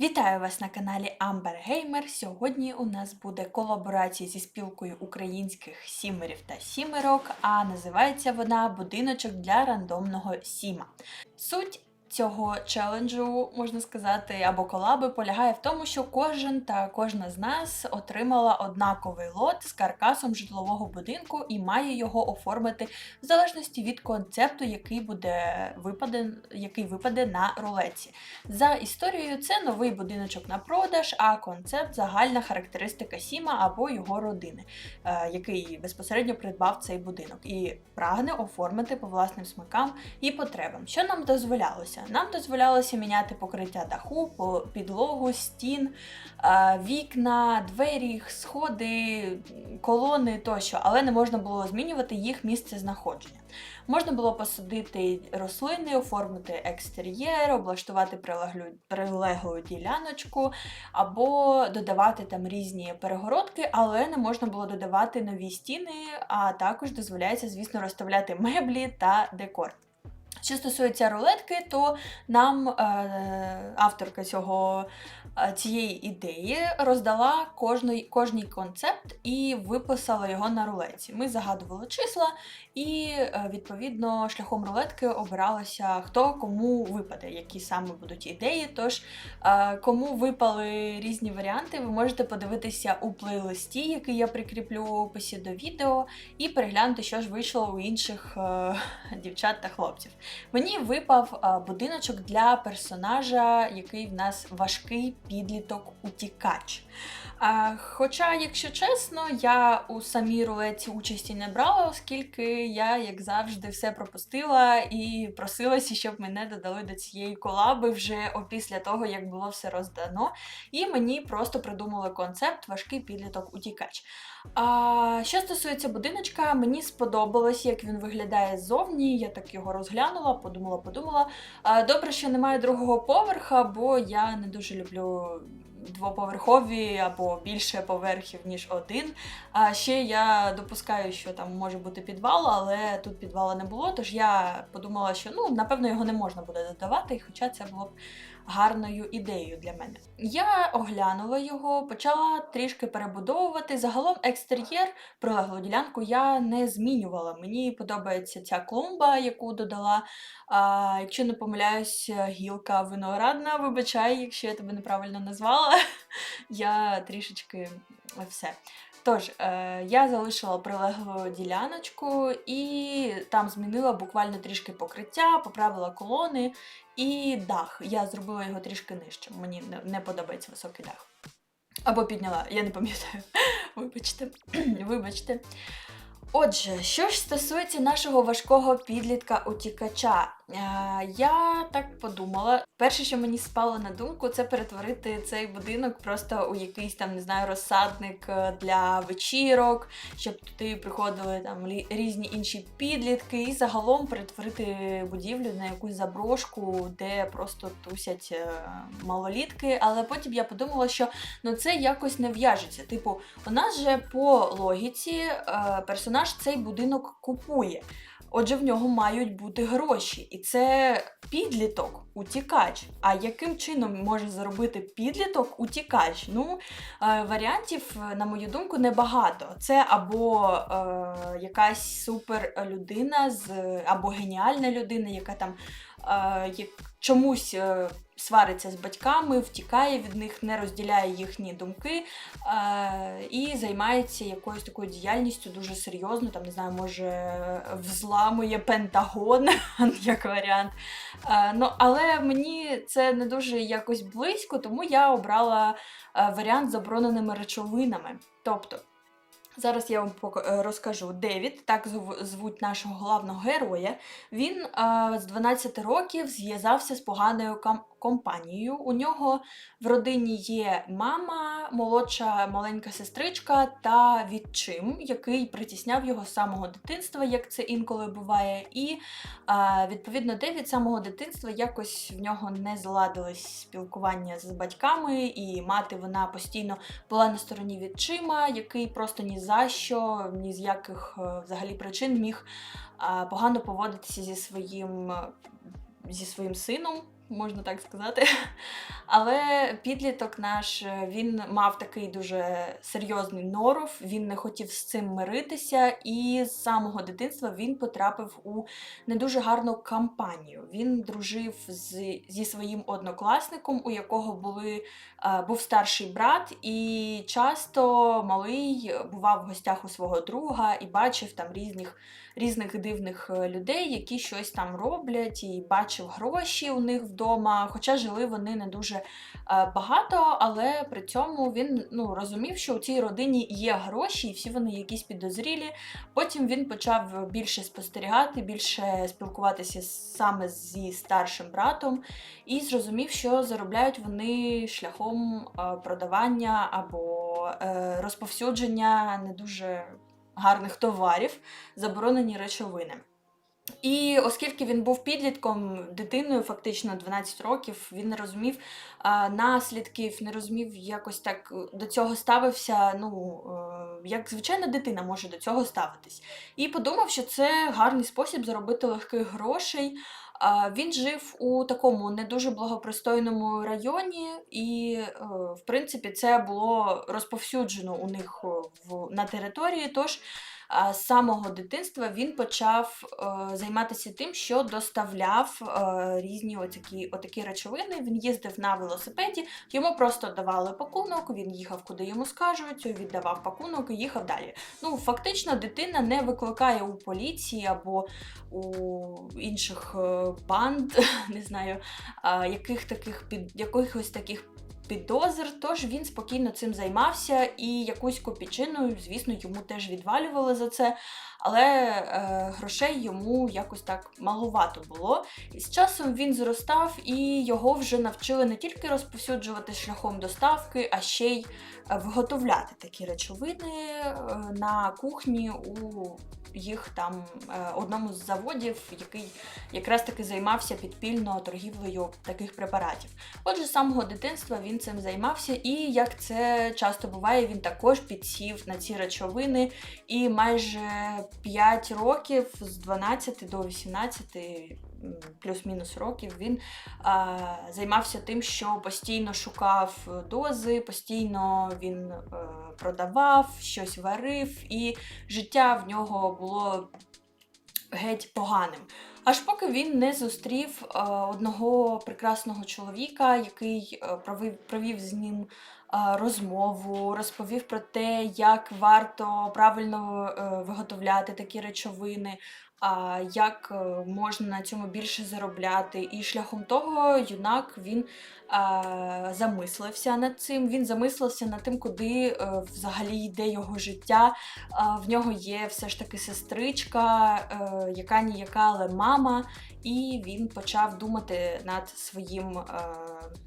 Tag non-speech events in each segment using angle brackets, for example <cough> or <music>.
Вітаю вас на каналі Amber Gamer. Сьогодні у нас буде колаборація зі спілкою українських сімерів та сімерок, а називається вона Будиночок для рандомного сіма. Суть цього челенджу, можна сказати, або колаби полягає в тому, що кожен та кожна з нас отримала однаковий лот з каркасом житлового будинку і має його оформити в залежності від концепту, який буде випаде, який випаде на рулеці. За історією, це новий будиночок на продаж, а концепт загальна характеристика Сіма або його родини, е, який безпосередньо придбав цей будинок і прагне оформити по власним смакам і потребам. Що нам дозволялося? Нам дозволялося міняти покриття даху, підлогу, стін, е, вікна, двері, сходи, колони тощо, але не можна було змінювати їх місце знаходження. Можна було посадити рослини, оформити екстер'єр, облаштувати прилеглу, прилеглу діляночку, або додавати там різні перегородки, але не можна було додавати нові стіни, а також дозволяється, звісно, розставляти меблі та декор. Що стосується рулетки, то нам е, авторка цього, цієї ідеї роздала кожний, кожній концепт і виписала його на рулетці. Ми загадували числа, і е, відповідно шляхом рулетки обиралося, хто кому випаде, які саме будуть ідеї. Тож, е, кому випали різні варіанти, ви можете подивитися у плейлисті, який я прикріплю в описі до відео, і переглянути, що ж вийшло у інших е, дівчат та хлопців. Мені випав будиночок для персонажа, який в нас важкий підліток утікач. А, хоча, якщо чесно, я у самій рулеці участі не брала, оскільки я, як завжди, все пропустила і просилася, щоб мене додали до цієї колаби вже опісля того, як було все роздано. І мені просто придумали концепт важкий підліток утікач. А, що стосується будиночка, мені сподобалось, як він виглядає ззовні. Я так його розглянула, подумала, подумала. А, добре, що немає другого поверха, бо я не дуже люблю двоповерхові або більше поверхів, ніж один. А ще я допускаю, що там може бути підвал, але тут підвала не було. Тож я подумала, що ну напевно його не можна буде додавати, хоча це було б гарною ідеєю для мене. Я оглянула його, почала трішки перебудовувати. Загалом екстер'єр прилеглу ділянку я не змінювала. Мені подобається ця клумба, яку додала. А, якщо не помиляюсь, гілка виноградна, вибачай, якщо я тебе неправильно назвала. <laughs> Я трішечки все. Тож, е, я залишила прилеглу діляночку і там змінила буквально трішки покриття, поправила колони і дах. Я зробила його трішки нижче. Мені не, подобається високий дах. Або підняла, я не пам'ятаю. <laughs> Вибачте, <clears throat> вибачте. Отже, що ж стосується нашого важкого підлітка утікача, е, я так подумала. Перше, що мені спало на думку, це перетворити цей будинок просто у якийсь там, не знаю, розсадник е, для вечірок, щоб туди приходили там різні інші підлітки, і загалом перетворити будівлю на якусь заброшку, де просто тусять е, малолітки. Але потім я подумала, що ну це якось не в'яжеться. Типу, у нас же по логіці е, персонаж цей будинок купує. Отже, в нього мають бути гроші. І це підліток, утікач. А яким чином може заробити підліток утікач? Ну, е, варіантів, е, на мою думку, небагато. Це або е, якась супер людина, з, або геніальна людина, яка там чомусь. Е, Свариться з батьками, втікає від них, не розділяє їхні думки е, і займається якоюсь такою діяльністю дуже серйозно. Там не знаю, може взламує Пентагон <laughs> як варіант. Е, ну, але мені це не дуже якось близько, тому я обрала е, варіант з забороненими речовинами. Тобто. Зараз я вам е, розкажу. Девід, так звуть нашого головного героя. Він е, з 12 років зв'язався з поганою компанією. У нього в родині є мама, молодша маленька сестричка та відчим, який притісняв його з самого дитинства, як це інколи буває. І відповідно, Девід з самого дитинства якось в нього не заладилось спілкування з батьками, і мати вона постійно була на стороні відчима, який просто ні за що, ні з яких е, взагалі причин міг погано поводитися зі своїм, зі своїм сином. Можна так сказати. <laughs> Але підліток наш е, він мав такий дуже серйозний норов, він не хотів з цим миритися, і з самого дитинства він потрапив у не дуже гарну кампанію. Він дружив з, зі своїм однокласником, у якого були, е, був старший брат, і часто малий бував в гостях у свого друга і бачив там різних різних дивних е, людей, які щось там роблять, і бачив гроші у них вдома. Хоча жили вони не дуже е, багато, але при цьому він ну, розумів, що у цій родині є гроші, і всі вони якісь підозрілі. Потім він почав більше спостерігати, більше спілкуватися саме зі старшим братом, і зрозумів, що заробляють вони шляхом е, продавання або розповсюдження не дуже гарних товарів, заборонені речовини. І оскільки він був підлітком, дитиною, фактично 12 років, він не розумів а, наслідків, не розумів, якось так до цього ставився. Ну, е, як звичайна дитина може до цього ставитись. І подумав, що це гарний спосіб заробити легких грошей. Він жив у такому не дуже благопристойному районі, і, е, в принципі, це було розповсюджено у них в, на території. Тож з самого дитинства він почав е, займатися тим, що доставляв е, різні отакі, отакі речовини. Він їздив на велосипеді, йому просто давали пакунок, він їхав, куди йому скажуть, віддавав пакунок і їхав далі. Ну, фактично, дитина не викликає у поліції або у інших е, банд, <laughs> не знаю, яких таких під якихось таких підозр, тож він спокійно цим займався і якусь копійчину, звісно, йому теж відвалювали за це, але е, грошей йому якось так малувато було. І з часом він зростав і його вже навчили не тільки розповсюджувати шляхом доставки, а ще й е, виготовляти такі речовини е, на кухні у їх там е, одному з заводів, який якраз таки займався підпільно торгівлею таких препаратів. Отже, з самого дитинства він цим займався, і як це часто буває, він також підсів на ці речовини. І майже 5 років з 12 до 18 плюс-мінус років він а, займався тим, що постійно шукав дози, постійно він а, е, продавав, щось варив, і життя в нього було геть поганим. Аж поки він не зустрів а, одного прекрасного чоловіка, який а, провів, провів з ним розмову, розповів про те, як варто правильно е, виготовляти такі речовини, як е, можна на цьому більше заробляти. І шляхом того юнак він замислився над цим. Він замислився над тим, куди е, взагалі йде його життя. В нього є все ж таки сестричка, яка ніяка, але мама. І він почав думати над своїм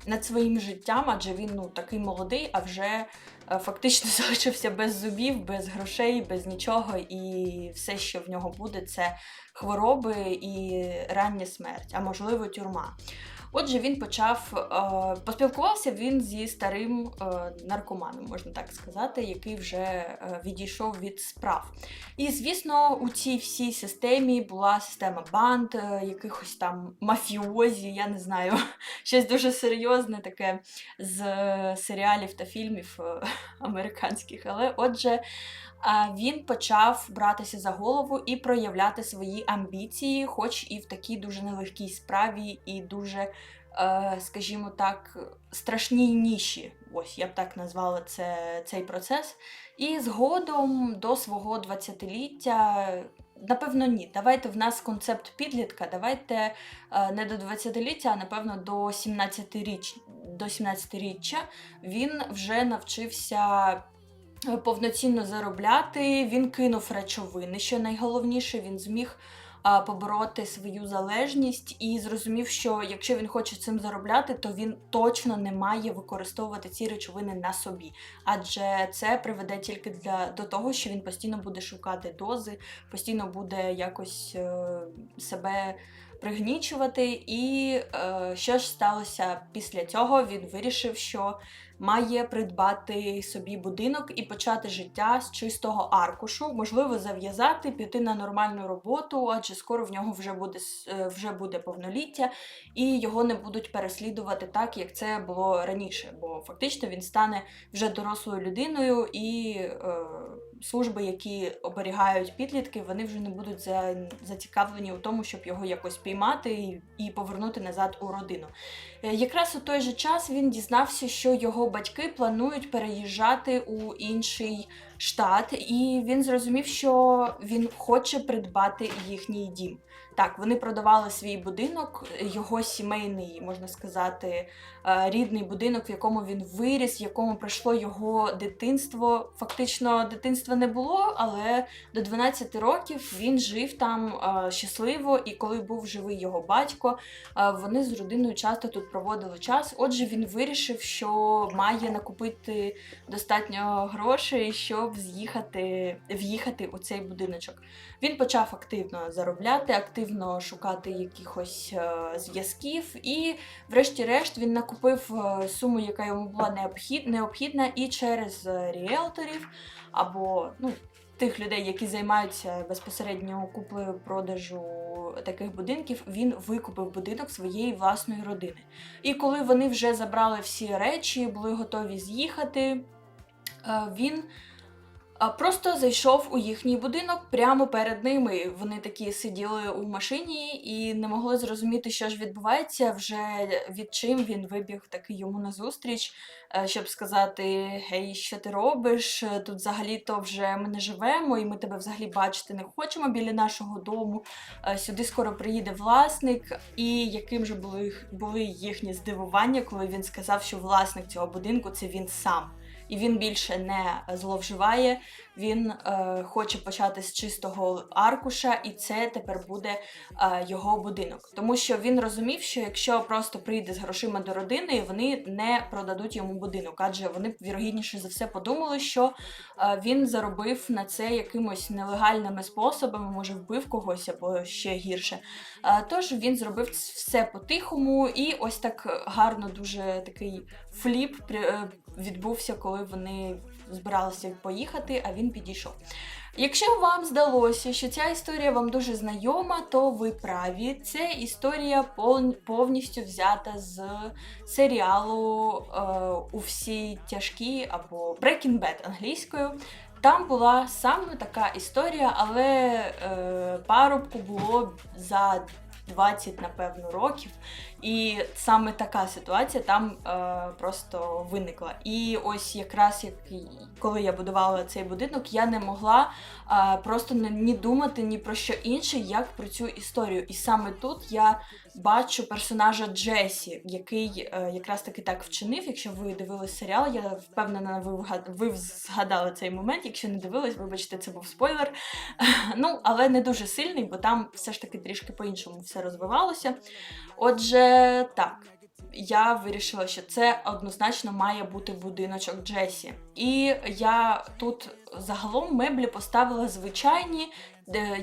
над своїм життям, адже він ну такий молодий, а вже фактично <laughs> залишився без зубів, без грошей, без нічого. І все, що в нього буде, це хвороби і рання смерть, а можливо, тюрма. Отже, він почав е, поспілкувався він зі старим е, наркоманом, можна так сказати, який вже е, відійшов від справ. І, звісно, у цій всій системі була система банд, якихось там мафіозі, я не знаю, <laughs> щось дуже серйозне таке з серіалів та фільмів <laughs> американських. Але отже, він почав братися за голову і проявляти свої амбіції, хоч і в такій дуже нелегкій справі, і дуже, е, скажімо так, страшній ніші. Ось я б так назвала це, цей процес. І згодом до свого 20-ліття. Напевно, ні. Давайте в нас концепт підлітка. Давайте е, не до 20-ліття, а напевно до 17-річчя. До 17-річчя він вже навчився повноцінно заробляти. Він кинув речовини. Що найголовніше, він зміг побороти свою залежність і зрозумів, що якщо він хоче цим заробляти, то він точно не має використовувати ці речовини на собі, адже це приведе тільки для до того, що він постійно буде шукати дози, постійно буде якось е, себе пригнічувати. І е, що ж сталося після цього? Він вирішив, що має придбати собі будинок і почати життя з чистого аркушу, можливо, зав'язати, піти на нормальну роботу, адже скоро в нього вже буде е, вже буде повноліття, і його не будуть переслідувати так, як це було раніше. Бо фактично він стане вже дорослою людиною, і е, служби, які оберігають підлітки, вони вже не будуть за, зацікавлені у тому, щоб його якось піймати і, повернути назад у родину. Е, Якраз у той же час він дізнався, що його батьки планують переїжджати у інший штат, і він зрозумів, що він хоче придбати їхній дім. Так, вони продавали свій будинок, його сімейний, можна сказати, е, рідний будинок, в якому він виріс, в якому пройшло його дитинство. Фактично, дитинства не було, але до 12 років він жив там е, щасливо, і коли був живий його батько, е, вони з родиною часто тут проводили час. Отже, він вирішив, що має накупити достатньо грошей, щоб з'їхати, в'їхати у цей будиночок. Він почав активно заробляти, активно шукати якихось е, зв'язків, і, врешті-решт, він накупив е, суму, яка йому була необхідна, і через е, ріелторів або ну, тих людей, які займаються безпосередньо куплею продажу таких будинків, він викупив будинок своєї власної родини. І коли вони вже забрали всі речі, були готові з'їхати, він просто зайшов у їхній будинок прямо перед ними. Вони такі сиділи у машині і не могли зрозуміти, що ж відбувається. Вже відчим він вибіг таки йому назустріч, е, щоб сказати: Гей, що ти робиш? Тут взагалі-то вже ми не живемо, і ми тебе взагалі бачити не хочемо біля нашого дому. Е, Сюди скоро приїде власник. І яким же були, були їхні здивування, коли він сказав, що власник цього будинку це він сам. І він більше не зловживає, він е, хоче почати з чистого аркуша, і це тепер буде е, його будинок. Тому що він розумів, що якщо просто прийде з грошима до родини, вони не продадуть йому будинок, адже вони вірогідніше за все подумали, що е, він заробив на це якимось нелегальними способами, може вбив когось або ще гірше. Е, Тож він зробив все по-тихому, і ось так гарно дуже такий фліп е, відбувся, коли вони збиралися поїхати, а він підійшов. Якщо вам здалося, що ця історія вам дуже знайома, то ви праві. Це історія повністю взята з серіалу е, у всі тяжкі або Breaking Bad англійською. Там була саме така історія, але е, парубку було за 20, напевно, років. І саме така ситуація там е, просто виникла. І ось якраз як коли я будувала цей будинок, я не могла е, просто не, ні думати ні про що інше, як про цю історію. І саме тут я бачу персонажа Джесі, який е, якраз таки так вчинив. Якщо ви дивились серіал, я впевнена, ви, згадали цей момент. Якщо не дивились, вибачте, це був спойлер. <laughs> ну, але не дуже сильний, бо там все ж таки трішки по-іншому все розвивалося. Отже, так. Я вирішила, що це однозначно має бути будиночок Джесі. І я тут загалом меблі поставила звичайні,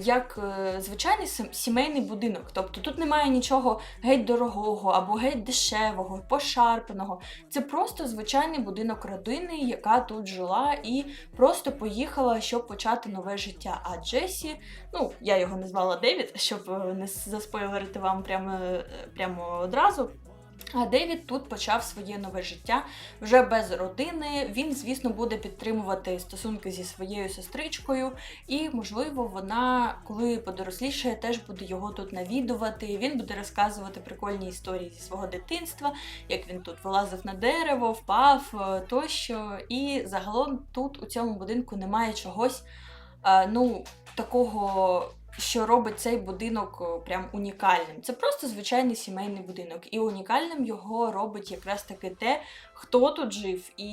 як е, звичайний сімейний будинок. Тобто тут немає нічого геть дорогого або геть дешевого, пошарпаного. Це просто звичайний будинок родини, яка тут жила і просто поїхала, щоб почати нове життя. А Джесі, ну я його назвала Девід, щоб е, не заспойлерити вам прямо, е, прямо одразу. А Девід тут почав своє нове життя вже без родини. Він, звісно, буде підтримувати стосунки зі своєю сестричкою, і, можливо, вона, коли подорослішає, теж буде його тут навідувати. Він буде розказувати прикольні історії зі свого дитинства, як він тут вилазив на дерево, впав е, тощо. І загалом тут у цьому будинку немає чогось, е, ну, такого. Що робить цей будинок прям унікальним. Це просто звичайний сімейний будинок. І унікальним його робить якраз таки те, хто тут жив, і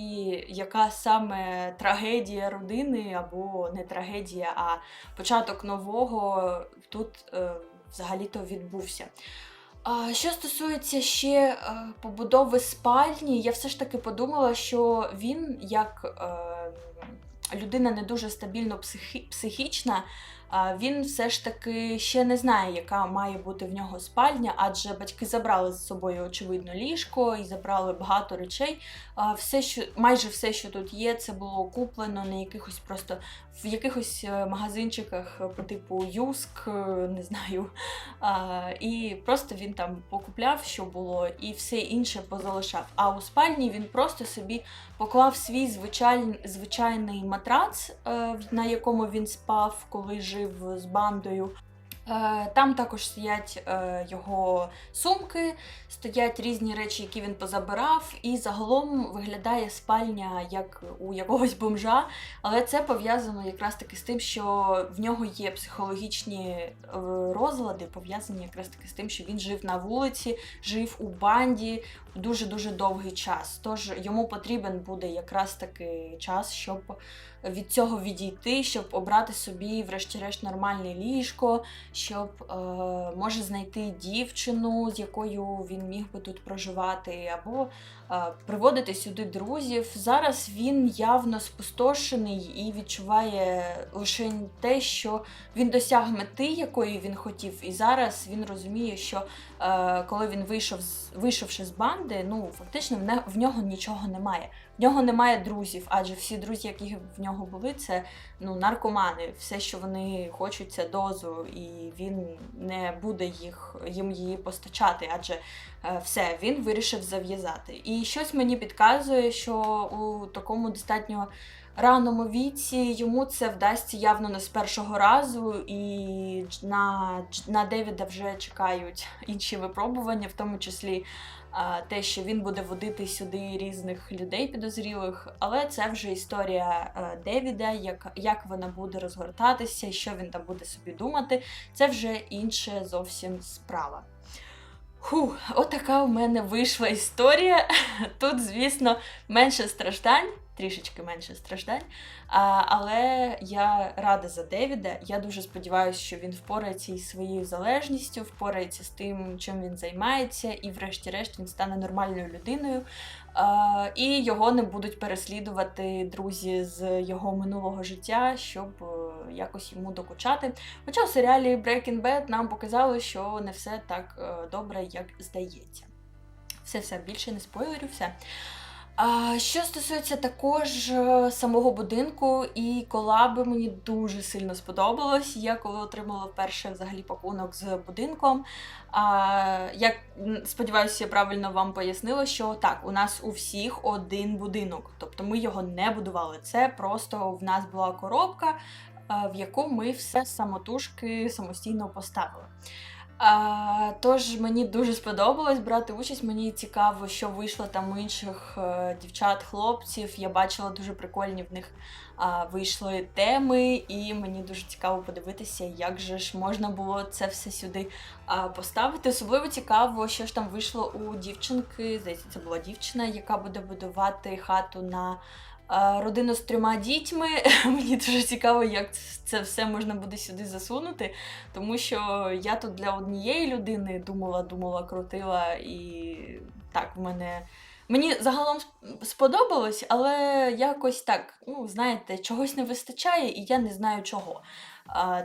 яка саме трагедія родини, або не трагедія, а початок нового тут е, взагалі-то відбувся. Що стосується ще е, побудови спальні, я все ж таки подумала, що він як е, людина не дуже стабільно психі- психічна. Він все ж таки ще не знає, яка має бути в нього спальня, адже батьки забрали з собою очевидно ліжко і забрали багато речей. Все, що майже все, що тут є, це було куплено на якихось просто в якихось е, магазинчиках е, по типу Юск, е, не знаю. А, і просто він там покупляв, що було, і все інше позалишав. А у спальні він просто собі поклав свій звичайний, звичайний матрац, на якому він спав, коли жив з бандою. Е, Там також стоять е, його сумки, стоять різні речі, які він позабирав, і загалом виглядає спальня як у якогось бомжа. Але це пов'язано якраз таки з тим, що в нього є психологічні е, розлади, пов'язані якраз таки з тим, що він жив на вулиці, жив у банді дуже дуже довгий час. Тож йому потрібен буде якраз таки час, щоб від цього відійти, щоб обрати собі, врешті-решт, нормальне ліжко, щоб е, може знайти дівчину, з якою він міг би тут проживати, або е, приводити сюди друзів. Зараз він явно спустошений і відчуває лише те, що він досяг мети, якої він хотів, і зараз він розуміє, що коли він вийшов з вийшовши з банди, ну фактично в нього нічого немає. В нього немає друзів, адже всі друзі, які в нього були, це ну наркомани. Все, що вони хочуть, це дозу, і він не буде їх їм її постачати, адже е, все він вирішив зав'язати. І щось мені підказує, що у такому достатньо раному віці йому це вдасться явно не з першого разу, і на, на Девіда вже чекають <laughs> інші випробування, в тому числі те, що він буде водити сюди різних людей підозрілих. Але це вже історія е, Девіда, як, як вона буде розгортатися, що він там буде собі думати. Це вже інша зовсім справа. Фух, отака у мене вийшла історія. <laughs> Тут, звісно, менше страждань, трішечки менше страждань. А, але я рада за Девіда. Я дуже сподіваюся, що він впорається із своєю залежністю, впорається з тим, чим він займається, і, врешті-решт, він стане нормальною людиною. А, і його не будуть переслідувати друзі з його минулого життя, щоб е, якось йому докучати. Хоча у серіалі Breaking Bad нам показали, що не все так е, добре, як здається. Все, все, більше не спойлерю, все. А, що стосується також е, самого будинку і колаби, мені дуже сильно сподобалось. Я коли отримала вперше взагалі пакунок з будинком. А, як сподіваюся, я правильно вам пояснила, що так, у нас у всіх один будинок, тобто ми його не будували. Це просто в нас була коробка, е, в яку ми все самотужки самостійно поставили. А, тож мені дуже сподобалось брати участь. Мені цікаво, що вийшло там у інших е, дівчат, хлопців. Я бачила дуже прикольні в них а, вийшли теми, і мені дуже цікаво подивитися, як же ж можна було це все сюди а, поставити. Особливо цікаво, що ж там вийшло у дівчинки. Здається, це була дівчина, яка буде будувати хату на. Родину з трьома дітьми. <laughs> Мені дуже цікаво, як це все можна буде сюди засунути. Тому що я тут для однієї людини думала, думала, крутила, і так, в мене. Мені загалом сподобалось, але якось так, ну, знаєте, чогось не вистачає, і я не знаю чого.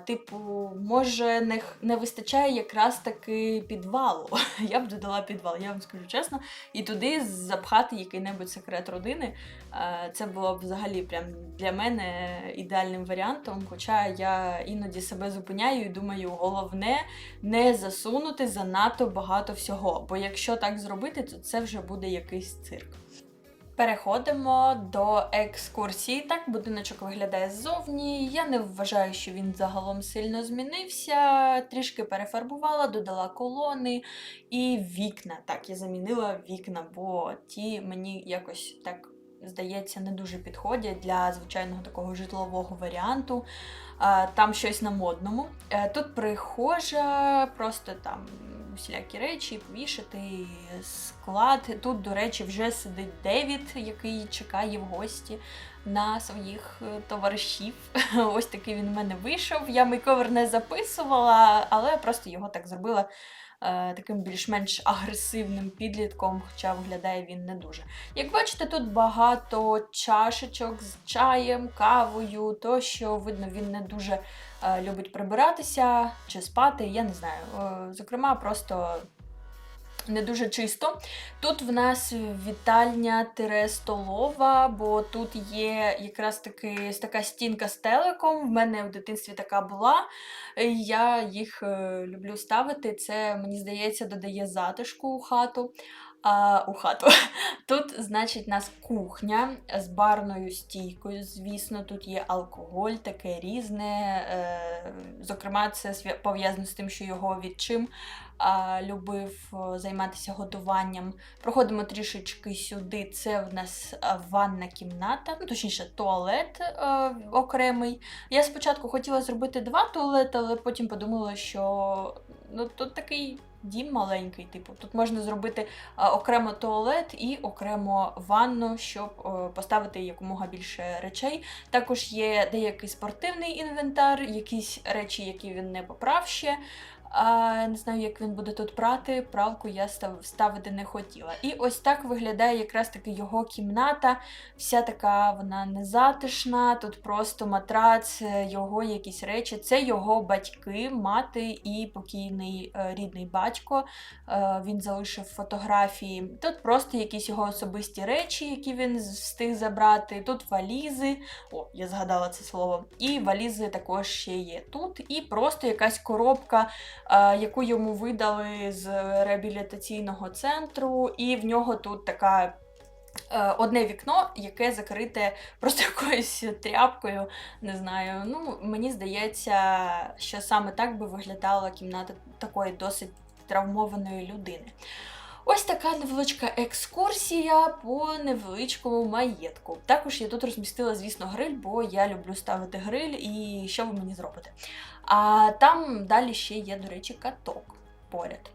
Типу, може, не, не вистачає якраз таки підвалу. <laughs> Я б додала підвал, я вам скажу чесно, і туди запхати який-небудь секрет родини. Це було б взагалі прям для мене ідеальним варіантом. Хоча я іноді себе зупиняю і думаю, головне не засунути занадто багато всього. Бо якщо так зробити, то це вже буде якийсь цирк. Переходимо до екскурсії. Так, будиночок виглядає ззовні. Я не вважаю, що він загалом сильно змінився. Трішки перефарбувала, додала колони і вікна. Так, я замінила вікна, бо ті мені якось так здається не дуже підходять для звичайного такого житлового варіанту. Там щось на модному. Е, Тут прихожа, просто там всілякі речі, повішати, склад. Тут, до речі, вже сидить Девід, який чекає в гості на своїх е, товаришів. <laughs> Ось такий він у мене вийшов. Я мейковер не записувала, але просто його так зробила. Е, таким більш-менш агресивним підлітком, хоча виглядає він не дуже. Як бачите, тут багато чашечок з чаєм, кавою, тощо, видно, він не дуже е, любить прибиратися чи спати, я не знаю. Е, зокрема, просто не дуже чисто. Тут в нас вітальня столова, бо тут є якраз таки така стінка з телеком. В мене в дитинстві така була. Я їх е, люблю ставити. Це, мені здається, додає затишку у хату. А, у хату. <laughs> Тут, значить, у нас кухня з барною стійкою. Звісно, тут є алкоголь, таке різне. Е, зокрема, це пов'язано з тим, що його відчим любив займатися готуванням. Проходимо трішечки сюди. Це в нас е, ванна кімната, ну точніше, туалет е, окремий. Я спочатку хотіла зробити два туалети, але потім подумала, що ну, тут такий. Дім маленький, типу, тут можна зробити окремо туалет і окремо ванну, щоб поставити якомога більше речей. Також є деякий спортивний інвентар, якісь речі, які він не поправ ще. А, не знаю, як він буде тут прати. Пралку я став, ставити не хотіла. І ось так виглядає якраз таки його кімната. Вся така вона незатишна. Тут просто матрац, е, його якісь речі. Це його батьки, мати і покійний е, рідний батько. Е, він залишив фотографії. Тут просто якісь його особисті речі, які він встиг забрати. Тут валізи. О, я згадала це слово. І валізи також ще є тут. І просто якась коробка яку йому видали з реабілітаційного центру, і в нього тут така. е, Одне вікно, яке закрите просто <laughs> якоюсь тряпкою, не знаю. Ну, мені здається, що саме так би виглядала кімната такої досить травмованої людини. Ось така невеличка екскурсія по невеличкому маєтку. Також я тут розмістила, звісно, гриль, бо я люблю ставити гриль, і що ви мені зробите? А там далі ще є, до речі, каток поряд.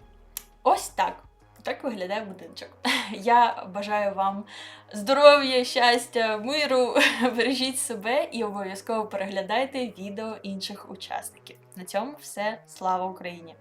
Ось так. Так виглядає будиночок. <laughs> Я бажаю вам здоров'я, щастя, миру. <laughs> Бережіть себе і обов'язково переглядайте відео інших учасників. На цьому все. Слава Україні!